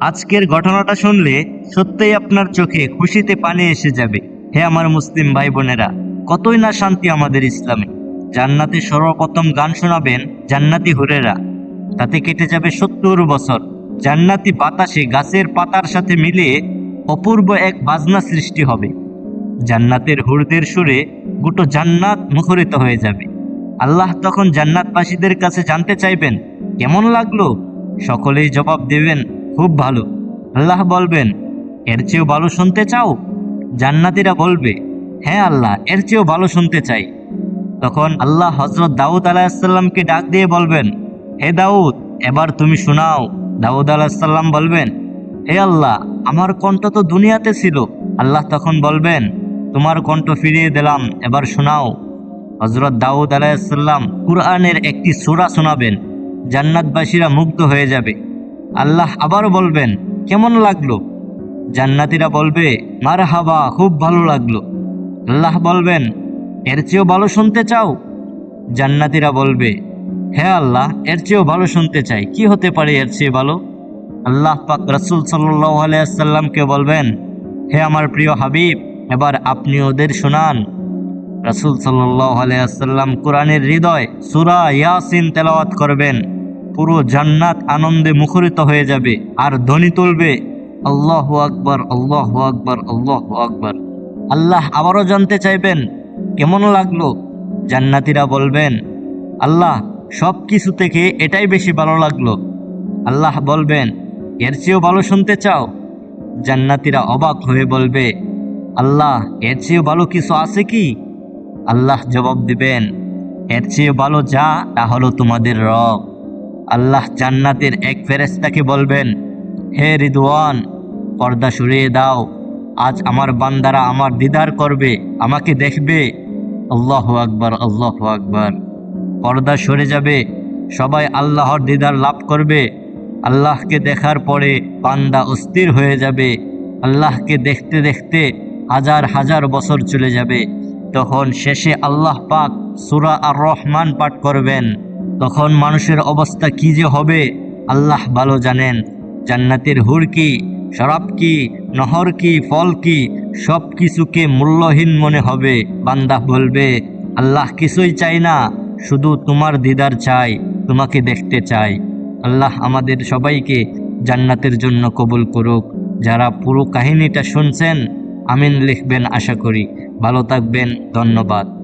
আজকের ঘটনাটা শুনলে সত্যিই আপনার চোখে খুশিতে পানি এসে যাবে। হে আমার মুসলিম ভাই বোনেরা কতই না শান্তি আমাদের ইসলামে। জান্নাতে সর্বপ্রথম গান শোনাবেন জান্নাতি হুরেরা। তাতে কেটে যাবে সত্তর বছর। জান্নাতি বাতাসে গাছের পাতার সাথে মিলিয়ে অপূর্ব এক বাজনা সৃষ্টি হবে। জান্নাতের হুরদের সুরে গোটো জান্নাত মুখরিত হয়ে যাবে। আল্লাহ তখন জান্নাতবাসীদের কাছে জানতে চাইবেন, কেমন লাগল? সকলেই জবাব দেবেন খুব ভালো। আল্লাহ বলবেন, এর চেয়েও ভালো শুনতে চাও? জান্নাতিরা বলবে হ্যাঁ আল্লাহ, এর চেয়েও ভালো শুনতে চাই। তখন আল্লাহ হজরত দাউদ আলাহিসাল্লামকে ডাক দিয়ে বলবেন, হে দাউদ, এবার তুমি শোনাও। দাউদ আলাহিসাল্লাম বলবেন, হে আল্লাহ, আমার কণ্ঠ তো দুনিয়াতে ছিল। আল্লাহ তখন বলবেন, তোমার কণ্ঠ ফিরিয়ে দিলাম, এবার শোনাও। হজরত দাউদ আলাহিসাল্লাম কুরআনের একটি সূরা শোনাবেন, জান্নাতবাসীরা মুগ্ধ হয়ে যাবে। আল্লাহ আবারও বলবেন, কেমন লাগল? জান্নাতিরা বলবে মার হাবা খুব ভালো লাগল। আল্লাহ বলবেন, এর চেয়েও ভালো শুনতে চাও? জান্নাতিরা বলবে হ্যাঁ আল্লাহ, এর চেয়েও ভালো শুনতে চাই। কি হতে পারে এর চেয়ে ভালো? আল্লাহ পাক রসুল সাল্লাহ বলবেন, হে আমার প্রিয় হাবিব, এবার আপনি ওদের শোনান। রসুল সাল্লাহ আলাইসাল্লাম কোরআনের হৃদয় সুরা ইয়াসিন তেলাওয়াত করবেন। পুরো জান্নাত আনন্দে মুখরিত হয়ে যাবে। আর ধ্বনি তুলবে, আল্লাহ আকবর আল্লাহ আকবর আল্লাহ আকবর। আল্লাহ আবারও জানতে চাইবেন, কেমন লাগল? জান্নাতিরা বলবেন, আল্লাহ সব কিছু থেকে এটাই বেশি ভালো লাগল। আল্লাহ বলবেন, এর চেয়েও ভালো শুনতে চাও? জান্নাতিরা অবাক হয়ে বলবে, আল্লাহ, এর চেয়েও ভালো কিছু আছে কি? আল্লাহ জবাব দিবেন, এর চেয়ে ভালো যা, তা হলো তোমাদের রব। আল্লাহ জান্নাতের এক ফেরেস্তাকে বলবেন, হে রিদওয়ান, পর্দা সরিয়ে দাও। আজ আমার বান্দারা আমার দিদার করবে, আমাকে দেখবে। আল্লাহ আকবর আল্লাহ আকবর। পর্দা সরে যাবে, সবাই আল্লাহর দিদার লাভ করবে। আল্লাহকে দেখার পরে বান্দা অস্থির হয়ে যাবে। আল্লাহকে দেখতে দেখতে হাজার হাজার বছর চলে যাবে। তখন শেষে আল্লাহ পাক সুরা আর রহমান পাঠ করবেন। তখন মানুষের অবস্থা কি যে হবে, আল্লাহ ভালো জানেন। জান্নাতের হুর কি, শরাব কি, নহর কি, ফল কি সব কিছুকে মূল্যহীন মনে হবে, বান্দা বলবে, আল্লাহ কিছুই চাই না, শুধু তোমার দিদার চাই, তোমাকে দেখতে চাই। আল্লাহ আমাদের সবাইকে জান্নাতের জন্য কবুল করুক। যারা পুরো কাহিনীটা শুনছেন, আমিন লিখবেন আশা করি। ভালো থাকবেন, ধন্যবাদ।